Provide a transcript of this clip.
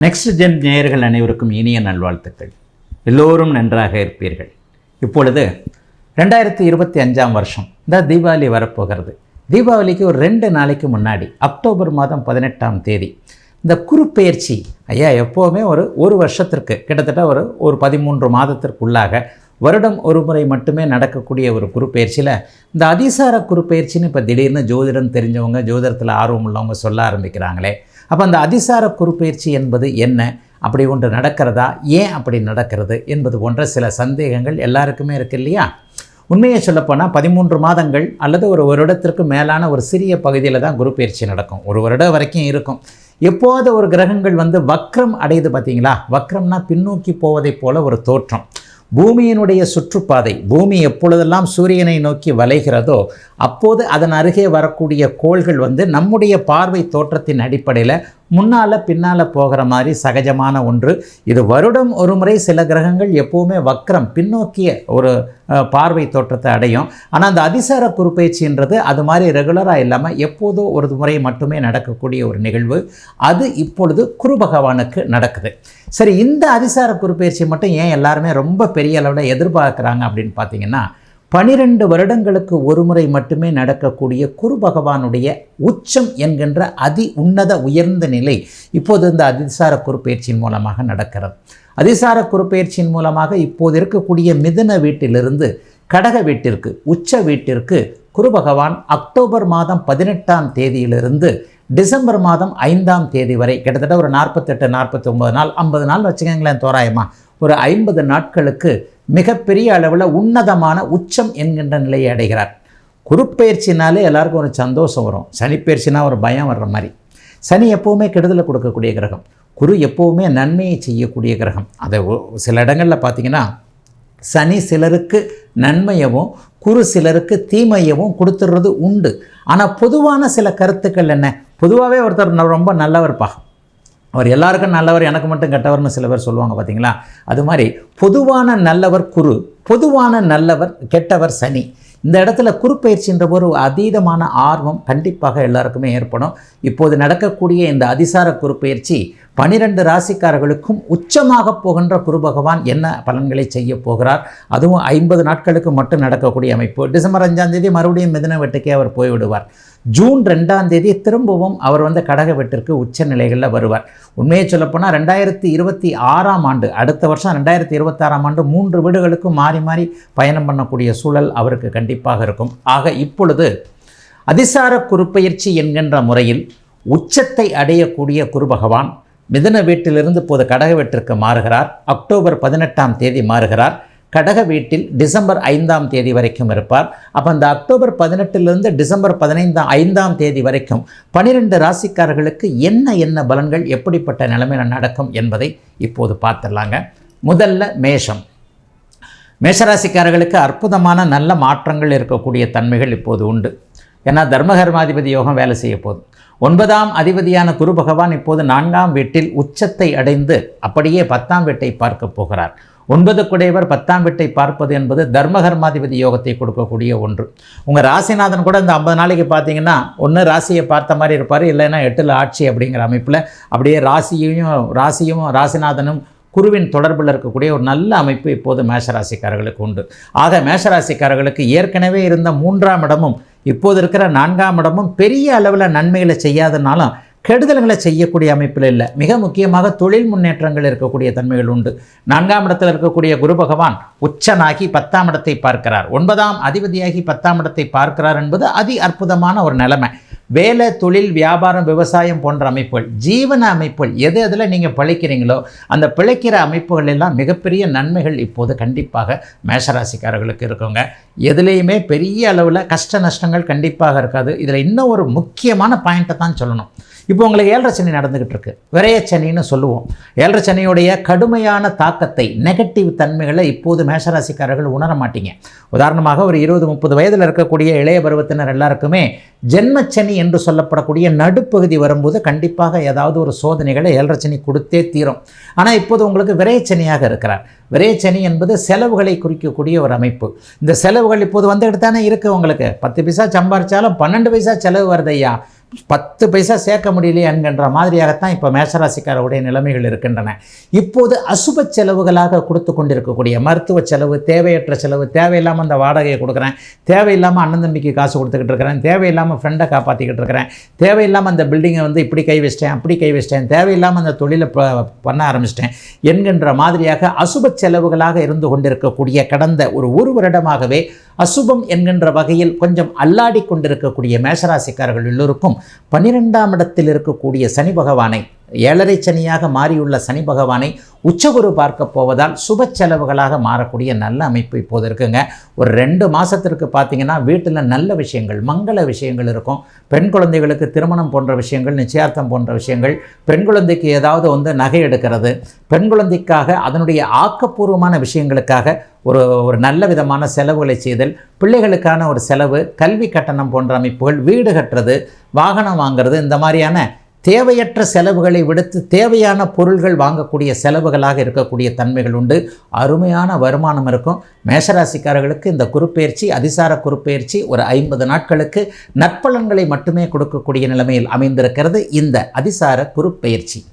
Next gen நேயர்கள் அனைவருக்கும் இனிய நல்வாழ்த்துக்கள். எல்லோரும் நன்றாக இருப்பீர்கள். இப்பொழுது ரெண்டாயிரத்தி இருபத்தி அஞ்சாம் வருஷம். இந்த தீபாவளி வரப்போகிறது. தீபாவளிக்கு ஒரு ரெண்டு நாளைக்கு முன்னாடி அக்டோபர் மாதம் பதினெட்டாம் தேதி இந்த குறுப்பெயர்ச்சி ஐயா எப்போவுமே ஒரு ஒரு வருஷத்திற்கு கிட்டத்தட்ட ஒரு ஒரு பதிமூன்று மாதத்திற்குள்ளாக வருடம் ஒரு முறை மட்டுமே நடக்கக்கூடிய ஒரு குறுப்பெயர்ச்சியில் இந்த அதிசார குறுப்பெயர்ச்சின்னு இப்போ திடீர்னு ஜோதிடம் தெரிஞ்சவங்க ஜோதிடத்தில் ஆர்வம் உள்ளவங்க சொல்ல ஆரம்பிக்கிறாங்களே அப்போ அந்த அதிசார குறுப்பெயர்ச்சி என்பது என்ன? அப்படி ஒன்று நடக்கிறதா? ஏன் அப்படி நடக்கிறது? என்பது போன்ற சில சந்தேகங்கள் எல்லாருக்குமே இருக்கு இல்லையா? உண்மையை சொல்லப்போனால் பதிமூன்று மாதங்கள் அல்லது ஒரு வருடத்திற்கு மேலான ஒரு சிறிய பகுதியில் தான் குரு பயிற்சி நடக்கும். ஒரு வருடம் வரைக்கும் இருக்கும். எப்போது ஒரு கிரகங்கள் வந்து வக்ரம் அடையுது பார்த்தீங்களா வக்ரம்னா பின்னோக்கி போவதைப் போல ஒரு தோற்றம். பூமியினுடைய சுற்றுப்பாதை பூமி எப்பொழுதெல்லாம் சூரியனை நோக்கி வளைகிறதோ அப்போது அதன் அருகே வரக்கூடிய கோள்கள் வந்து நம்முடைய பார்வை தோற்றத்தின் அடிப்படையில் முன்னால் பின்னால் போகிற மாதிரி சகஜமான ஒன்று. இது வருடம் ஒரு முறை சில கிரகங்கள் எப்போவுமே வக்ரம் பின்னோக்கிய ஒரு பார்வை தோற்றத்தை அடையும். ஆனால் அந்த அதிசார குறுப்பயிற்சின்றது அது மாதிரி ரெகுலராக இல்லாமல் எப்போதோ ஒரு முறை மட்டுமே நடக்கக்கூடிய ஒரு நிகழ்வு. அது இப்பொழுது குரு பகவானுக்கு நடக்குது. சரி இந்த அதிசார குறுப்பயிற்சி மட்டும் ஏன் எல்லாருமே ரொம்ப பெரிய அளவில் எதிர்பார்க்குறாங்க அப்படின்னு பார்த்தீங்கன்னா பனிரெண்டு வருடங்களுக்கு ஒரு முறை மட்டுமே நடக்கக்கூடிய குரு பகவானுடைய உச்சம் என்கின்ற அதி உன்னத உயர்ந்த நிலை இப்போது இந்த அதிசார குறுப்பெயர்ச்சியின் மூலமாக நடக்கிறது. அதிசார குறுப்பெயர்ச்சியின் மூலமாக இப்போது இருக்கக்கூடிய மிதுன வீட்டிலிருந்து கடக வீட்டிற்கு உச்ச வீட்டிற்கு குரு பகவான் அக்டோபர் மாதம் பதினெட்டாம் தேதியிலிருந்து டிசம்பர் மாதம் ஐந்தாம் தேதி வரை கிட்டத்தட்ட ஒரு நாற்பத்தெட்டு நாற்பத்தி ஒம்பது நாள் ஐம்பது நாள் வச்சுக்கோங்களேன் தோராயமாக ஒரு ஐம்பது நாட்களுக்கு மிகப்பெரிய அளவில் உன்னதமான உச்சம் என்கின்ற நிலையை அடைகிறார். குருப்பெயர்ச்சினாலே எல்லாருக்கும் ஒரு சந்தோஷம் வரும். சனிப்பெயர்ச்சினா ஒரு பயம் வர்ற மாதிரி. சனி எப்போவுமே கெடுதலை கொடுக்கக்கூடிய கிரகம். குரு எப்போவுமே நன்மையை செய்யக்கூடிய கிரகம். அதை சில இடங்களில் பார்த்தீங்கன்னா சனி சிலருக்கு நன்மையவும் குரு சிலருக்கு தீமையவும் கொடுத்துடுறது உண்டு. ஆனால் பொதுவான சில கருத்துக்கள் என்ன? பொதுவாகவே ஒருத்தர் ந- ரொம்ப நல்லவர்ப்பா அவர் எல்லாருக்கும் நல்லவர் எனக்கு மட்டும் கெட்டவர்னு சில பேர் சொல்லுவாங்க பார்த்தீங்களா அது மாதிரி பொதுவான நல்லவர் குரு பொதுவான நல்லவர் கெட்டவர் சனி. இந்த இடத்துல குறுப்பயிற்சின்ற ஒரு அதீதமான ஆர்வம் கண்டிப்பாக எல்லாருக்குமே ஏற்படும். இப்போது நடக்கக்கூடிய இந்த அதிசார குறுப்பெயர்ச்சி பனிரெண்டு ராசிக்காரர்களுக்கும் உச்சமாக போகின்ற குரு பகவான் என்ன பலன்களை செய்ய போகிறார்? அதுவும் ஐம்பது நாட்களுக்கு மட்டும் நடக்கக்கூடிய அமைப்பு. டிசம்பர் அஞ்சாம் தேதி மறுபடியும் மிதன வெட்டுக்கே அவர் போய்விடுவார். ஜூன் ரெண்டாம் தேதி திரும்பவும் அவர் வந்து கடக வெட்டிற்கு உச்ச நிலைகளில் வருவார். உண்மையை சொல்லப்போனால் ரெண்டாயிரத்தி இருபத்தி ஆறாம் ஆண்டு அடுத்த வருஷம் ரெண்டாயிரத்தி இருபத்தாறாம் ஆண்டு மூன்று வீடுகளுக்கும் மாறி மாறி பயணம் பண்ணக்கூடிய சூழல் அவருக்கு கண்டிப்பாக இருக்கும். ஆக இப்பொழுது அதிசார குறுப்பெயர்ச்சி என்கின்ற முறையில் உச்சத்தை அடையக்கூடிய குரு பகவான் மிதன வீட்டிலிருந்து போது கடக வீட்டிற்கு மாறுகிறார். அக்டோபர் பதினெட்டாம் தேதி மாறுகிறார். கடக வீட்டில் டிசம்பர் ஐந்தாம் தேதி வரைக்கும் இருப்பார். அப்போ அந்த அக்டோபர் பதினெட்டிலிருந்து டிசம்பர் பதினைந்தாம் ஐந்தாம் தேதி வரைக்கும் பனிரெண்டு ராசிக்காரர்களுக்கு என்ன என்ன பலன்கள் எப்படிப்பட்ட நிலைமையில் நடக்கும் என்பதை இப்போது பார்த்துடலாங்க. முதல்ல மேஷம். மேஷராசிக்காரர்களுக்கு அற்புதமான நல்ல மாற்றங்கள் இருக்கக்கூடிய தன்மைகள் இப்போது உண்டு. ஏன்னா தர்மகர்மாதிபதி யோகம் வேலை செய்ய போகுது. ஒன்பதாம் அதிபதியான குரு பகவான் இப்போது நான்காம் வீட்டில் உச்சத்தை அடைந்து அப்படியே பத்தாம் வீட்டை பார்க்க போகிறார். ஒன்பது குடையவர் பத்தாம் வீட்டை பார்ப்பது என்பது தர்மகர்மாதிபதி யோகத்தை கொடுக்கக்கூடிய ஒன்று. உங்கள் ராசிநாதன் கூட இந்த ஐம்பது நாளைக்கு பார்த்தீங்கன்னா ஒன்று ராசியை பார்த்த மாதிரி இருப்பார் இல்லைன்னா எட்டில் ஆட்சி அப்படிங்கிற அமைப்பில் அப்படியே ராசியையும் ராசியும் ராசிநாதனும் குருவின் தொடர்பில் இருக்கக்கூடிய ஒரு நல்ல அமைப்பு இப்போது மேஷராசிக்காரர்களுக்கு உண்டு. ஆக மேஷராசிக்காரர்களுக்கு ஏற்கனவே இருந்த மூன்றாம் இடமும் இப்போது இருக்கிற நான்காம் இடமும் பெரிய அளவில் நன்மைகளை செய்யாதனாலும் கெடுதல்களை செய்யக்கூடிய அமைப்பில் இல்லை. மிக முக்கியமாக தொழில் முன்னேற்றங்கள் இருக்கக்கூடிய தன்மைகள் உண்டு. நான்காம் இடத்தில் இருக்கக்கூடிய குரு பகவான் உச்சனாகி பத்தாம் இடத்தை பார்க்கிறார். ஒன்பதாம் அதிபதியாகி பத்தாம் இடத்தை பார்க்கிறார் என்பது அதி அற்புதமான ஒரு நிலைமை. வேலை தொழில் வியாபாரம் விவசாயம் போன்ற அமைப்புகள் ஜீவன அமைப்புகள் எது எதில் நீங்கள் பிழைக்கிறீங்களோ அந்த பிழைக்கிற அமைப்புகள் எல்லாம் மிகப்பெரிய நன்மைகள் இப்போது கண்டிப்பாக மேஷராசிக்காரர்களுக்கு இருக்குங்க. எதுலேயுமே பெரிய அளவில் கஷ்ட நஷ்டங்கள் கண்டிப்பாக இருக்காது. இதில் இன்னும் ஒரு முக்கியமான பாயிண்ட்டை தான் சொல்லணும். இப்போ உங்களுக்கு ஏழரை சனி நடந்துக்கிட்டு இருக்கு. விரைய சனின்னு சொல்லுவோம். ஏழரை சனியுடைய கடுமையான தாக்கத்தை நெகட்டிவ் தன்மைகளை இப்போது மேஷராசிக்காரர்கள் உணர மாட்டீங்க. உதாரணமாக ஒரு இருபது முப்பது வயதில் இருக்கக்கூடிய இளைய பருவத்தினர் எல்லாருக்குமே ஜென்மச்சனி என்று சொல்லப்படக்கூடிய நடுப்பகுதி வரும்போது கண்டிப்பாக ஏதாவது ஒரு சோதனைகளை ஏழரை கொடுத்தே தீரும். ஆனால் இப்போது உங்களுக்கு விரையச்சனியாக இருக்கிறார். விரையச்சனி என்பது செலவுகளை குறிக்கக்கூடிய ஒரு அமைப்பு. இந்த செலவுகள் இப்போது வந்துக்கிட்டு தானே இருக்குது உங்களுக்கு. பத்து பைசா சம்பாரிச்சாலும் பன்னெண்டு பைசா செலவு வருது ஐயா. பத்து பைசா சேர்க்க முடியலையே என்கின்ற மாதிரியாகத்தான் இப்போ மேஷராசிக்காரருடைய நிலைமைகள் இருக்கின்றன. இப்போது அசுப செலவுகளாக கொடுத்து கொண்டிருக்கக்கூடிய மருத்துவ செலவு தேவையற்ற செலவு தேவையில்லாமல் அந்த வாடகையை கொடுக்குறேன் தேவையில்லாமல் அண்ணன் தம்பிக்கு காசு கொடுத்துக்கிட்டு இருக்கிறேன் தேவையில்லாமல் ஃப்ரெண்டை காப்பாற்றிக்கிட்டு இருக்கிறேன் தேவையில்லாமல் அந்த பில்டிங்கை வந்து இப்படி கை வச்சிட்டேன் அப்படி கை வச்சிட்டேன் தேவையில்லாமல் அந்த தொழிலை ப- பண்ண ஆரம்பிச்சிட்டேன் என்கின்ற மாதிரியாக அசுப செலவுகளாக இருந்து கொண்டிருக்கக்கூடிய கடந்த ஒரு ஒரு வருடமாகவே அசுபம் என்கின்ற வகையில் கொஞ்சம் அல்லாடி கொண்டிருக்கக்கூடிய மேஷராசிக்காரர்கள் எல்லோருக்கும் பன்னிரெண்டாம் இடத்தில் இருக்கக்கூடிய சனி பகவானை ஏழரை சனியாக மாறியுள்ள சனி பகவானை உச்சகுரு பார்க்க போவதால் சுப செலவுகளாக மாறக்கூடிய நல்ல அமைப்பு இப்போது இருக்குங்க. ஒரு ரெண்டு மாதத்திற்கு பார்த்தீங்கன்னா வீட்டில் நல்ல விஷயங்கள் மங்கள விஷயங்கள் இருக்கும். பெண் குழந்தைகளுக்கு திருமணம் போன்ற விஷயங்கள் நிச்சயார்த்தம் போன்ற விஷயங்கள் பெண் குழந்தைக்கு ஏதாவது வந்து நகை எடுக்கிறது பெண் குழந்தைக்காக அதனுடைய ஆக்கப்பூர்வமான விஷயங்களுக்காக ஒரு ஒரு நல்ல விதமான செலவுகளை செய்தல் பிள்ளைகளுக்கான ஒரு செலவு கல்வி கட்டணம் போன்ற அமைப்புகள் வீடு கட்டுறது வாகனம் வாங்குறது இந்த மாதிரியான தேவையற்ற செலவுகளை விடுத்து தேவையான பொருள்கள் வாங்கக்கூடிய செலவுகளாக இருக்கக்கூடிய தன்மைகள் உண்டு. அருமையான வருமானம் இருக்கும். மேஷராசிக்காரர்களுக்கு இந்த குறுப்பெயர்ச்சி அதிசார குறுப்பெயர்ச்சி ஒரு ஐம்பது நாட்களுக்கு நற்பலன்களை மட்டுமே கொடுக்கக்கூடிய நிலைமையில் அமைந்திருக்கிறது இந்த அதிசார குறுப்பெயர்ச்சி.